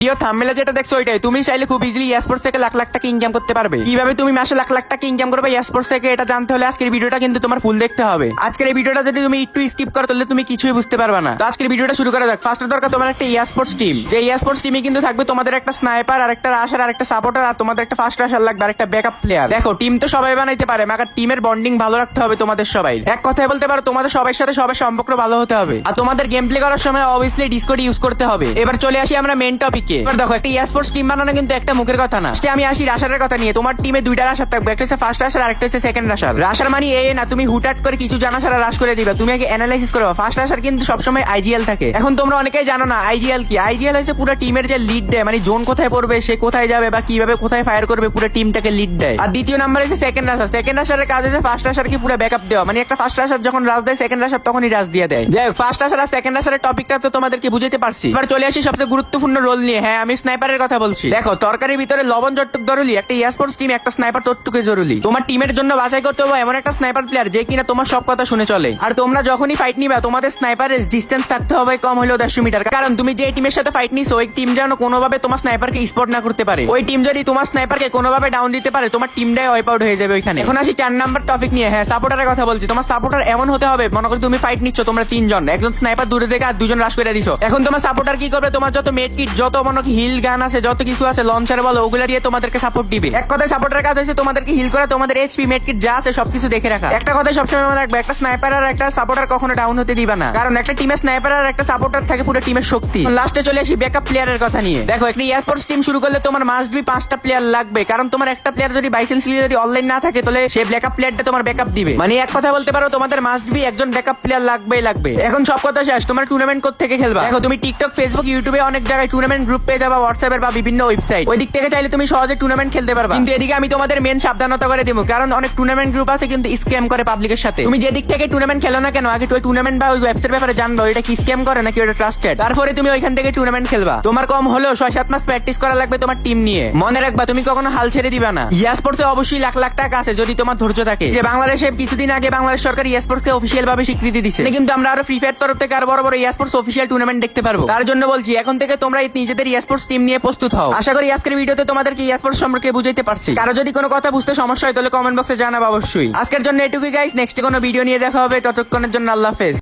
প্রিয় থাম্বেলে যেটা দেখছ ওইটাই। তুমি চাইলে খুব ইজিলি স্পোর্টস থেকে লাখ লাখ টাকা ইনকাম করতে পারবে। কীভাবে তুমি মাসে লাখ লাখ টাকা ইনকাম করবে স্পোর্টস থেকে এটা জানতে হলে আজকের ভিডিওটা কিন্তু তোমার ফুল দেখতে হবে। আজকের এই ভিডিওটা যদি তুমি একটু স্কিপ করো, তাহলে তুমি কিছুই বুঝতে পারবে না। তো আজকের ভিডিওটা শুরু করা যাক। ফার্স্ট দরকার তোমার একটা স্পোর্টস টিম যে স্পোর্টস টিমে কিন্তু থাকবে তোমাদের একটা স্নাইপার আর একটা রাশার আর একটা সাপোর্টার আর তোমাদের একটা ফার্স্ট রাশার লাগবে, আর একটা ব্যাকআপ প্লেয়ার দেখো টিম তো সবাই বানাইতে পারে, মাগার টিমের বন্ডিং ভালো রাখতে হবে তোমাদের সবাই। এক কথায় বলতে পারো, তোমাদের সবার সাথে সবার সম্পর্ক ভালো হতে হবে। আর তোমাদের গেম প্লে করার সময় অবভিয়াসলি ডিসকোড ইউজ করতে হবে। এবার চলে আসি আমরা মেন টপিকে এবার দেখো, একটা স্পোর্টস টিম বানানো কিন্তু একটা মুখের কথা না। আমি আসি রাশারের কথা নিয়ে। তোমার টিমে দুইটা রাশার থাকবে একটা হচ্ছে ফার্স্ট রাশার আরেকটা হচ্ছে সেকেন্ড রাশার রাশার মানে এই না, তুমি হুটহাট করে কিছু জানা সারা রাশ করে দিবে। তুমি আগে অ্যানালাইসিস করবে ফার্স্ট রাশার কিন্তু সবসময় আইজিএল থাকে। এখন তোমরা অনেকেই জানো না আইজিএল কি? আইজিএল হচ্ছে পুরো টিমের যে লিড দেয়। মানে জোন কোথায় পড়বে, সে কোথায় যাবে বা কীভাবে কোথায় ফায়ার করবে, পুরো টিমটাকে লিড দেয়। আর দ্বিতীয় নাম্বার হচ্ছে সেকেন্ড রাশার সেকেন্ড রাশারের কাজ হচ্ছে ফার্স্ট রাশারকে পুরো ব্যাকআপ দেওয়া। মানে একটা ফার্স্ট রাশার যখন রাজ দেয় সেকেন্ড রাশার তখনই রাজ দিয়ে দেয়। যাই ফার্স্ট রাশার আর সেকেন্ড রাশারের টপিকটা তো তোমাদেরকে বুঝাতে পারছি। এবার চলে আসি সবচেয়ে গুরুত্বপূর্ণ রোল নিয়ে। হ্যাঁ আমি স্নাইপারের কথা বলছি। দেখো, তরকারির ভিতরে লবণ যতটুক জরুরি, একটা স্পোর্টস টিম একটা স্নাইপার ততটুকু জরুরি। তোমার টিমের জন্য বাছাই করতে হবে এমন একটা স্নাইপার প্লেয়ার যে কিনা তোমার সব কথা শুনে চলে। আর তোমরা যখনই ফাইট নিবে, তোমাদের স্নাইপারের ডিস্টেন্স থাকতে হবে কম হলেও দেড়শো মিটার। কারণ তুমি যে টিমের সাথে ফাইট নিছো, ওই টিম যেন কোনোভাবে তোমার স্নাইপারকে স্পট না করতে পারে। ওই টিম যদি তোমার স্নাইপারকে কোনোভাবে ডাউন দিতে পারে, তোমার টিমটাই ওয়াইপ আউট হয়ে যাবে ওইখানে। এখন আসি চার নাম্বার টপিক নিয়ে। হ্যাঁ সাপোর্টারের কথা বলছি। তোমার সাপোর্টার এমন হতে হবে, মনে করো তুমি ফাইট নিচ্ছ, তোমরা তিনজন। একজন স্নাইপার দূরে থেকে আর দুজন রাশ করে দিছো। এখন তোমার সাপোর্টার কি করবে? তোমার যত মেড কিট যত মনে হিল গান আছে যত কিছু আছে লঞ্চার বলো ওগুলা দিয়ে তোমাদেরকে সাপোর্ট দিবে। এক কথায় সাপোর্টার কাজ হচ্ছে তোমাদেরকে হিল করা তোমাদের এইচপি মেড কিট যা আছে সবকিছু দেখে রাখা। একটা কথা সবসময় মনে রাখবে একটা স্নাইপার আর একটা সাপোর্টার কখনো ডাউন হতে দিবা না। কারণ একটা টিমের স্নাইপার আর একটা সাপোর্টার থাকে পুরো টিমের শক্তি। লাস্টে চলে আসি ব্যাকআপ প্লেয়ারের কথা নিয়ে। দেখো একটা স্পোর্টস টিম শুরু করলে তোমার মাস্ট বি পাঁচটা প্লেয়ার লাগবে। কারণ তোমার একটা প্লেয়ার যদি বাইসেন্সলি যদি অনলাইন না থাকে তাহলে সে ব্যাকআপ প্লেয়ারটা তোমার ব্যাকআপ দিবে। মানে এক কথা বলতে পারো তোমাদের মাস্ট বি একজন ব্যাকআপ প্লেয়ার লাগবেই লাগবে। এখন সব কথা শেষ তোমার টুর্নামেন্ট কোথা থেকে খেলবা? দেখো তুমি টিকটক ফেসবুক ইউটিউবে অনেক জায়গায় টুর্নামেন্ট গ্রুপ পেয়ে যাবা হোয়াটসঅ্যাপের বা বিভিন্ন ওয়েবসাইট ওই দিক থেকে চাইলে তুমি সহজে টুর্নামেন্ট খেলতে পারবা। কিন্তু এদিকে আমি তোমাদের মেন সাবধানতা করে দেবো, কারণ অনেক টুর্নামেন্ট গ্রুপ আছে কিন্তু স্ক্যাম করে পাবলিকের সাথে। তুমি যে দিক থেকে টুর্নামেন্ট খেলো না কেন, আগে ওই টুর্নামেন্ট বা ওই ওয়েবসাইট ব্যাপারে জানব এটা কি স্ক্যাম করে নাকি ওটা ট্রাস্টেড তারপরে তুমি ওইখান থেকে টুর্নামেন্ট খেলবা। তোমার কম হলেও ছয় সাত মাস প্র্যাকটিস করা লাগবে তোমার টিম নিয়ে। মনে রাখবা, তুমি কখনো হাল ছেড়ে দিবা না। স্পোর্টসে অবশ্যই লাখ লাখ টাকা আছে যদি তোমার ধৈর্য থাকে। যে বাংলাদেশে কিছুদিন আগে বাংলাদেশ সরকার স্পোর্টস কে অফিসিয়াল ভাবে স্বীকৃতি দিচ্ছে কিন্তু আমরা আরও ফ্রি ফায়ার তরফ থেকে আরও বড় বড় স্পোর্টস অফিসিয়াল টুর্নামেন্ট দেখতে পারব। তার জন্য বলছি, এখন থেকে তোমরা এই নিজেদের স্পোর্টস টিম নিয়ে প্রস্তুত হও। আশা করি আজকের ভিডিওতে তোমাদেরকে স্পোর্টস সম্পর্কে বুঝাইতে পারছি। কারও যদি কোনো কথা বুঝতে সমস্যা হয়, তাহলে কমেন্ট বক্সে জানাব অবশ্যই। আজকের জন্য এটুকুই গাইস নেক্সট কোনো ভিডিও নিয়ে দেখা হবে। ততক্ষণের জন্য আল্লাহ হাফেজ।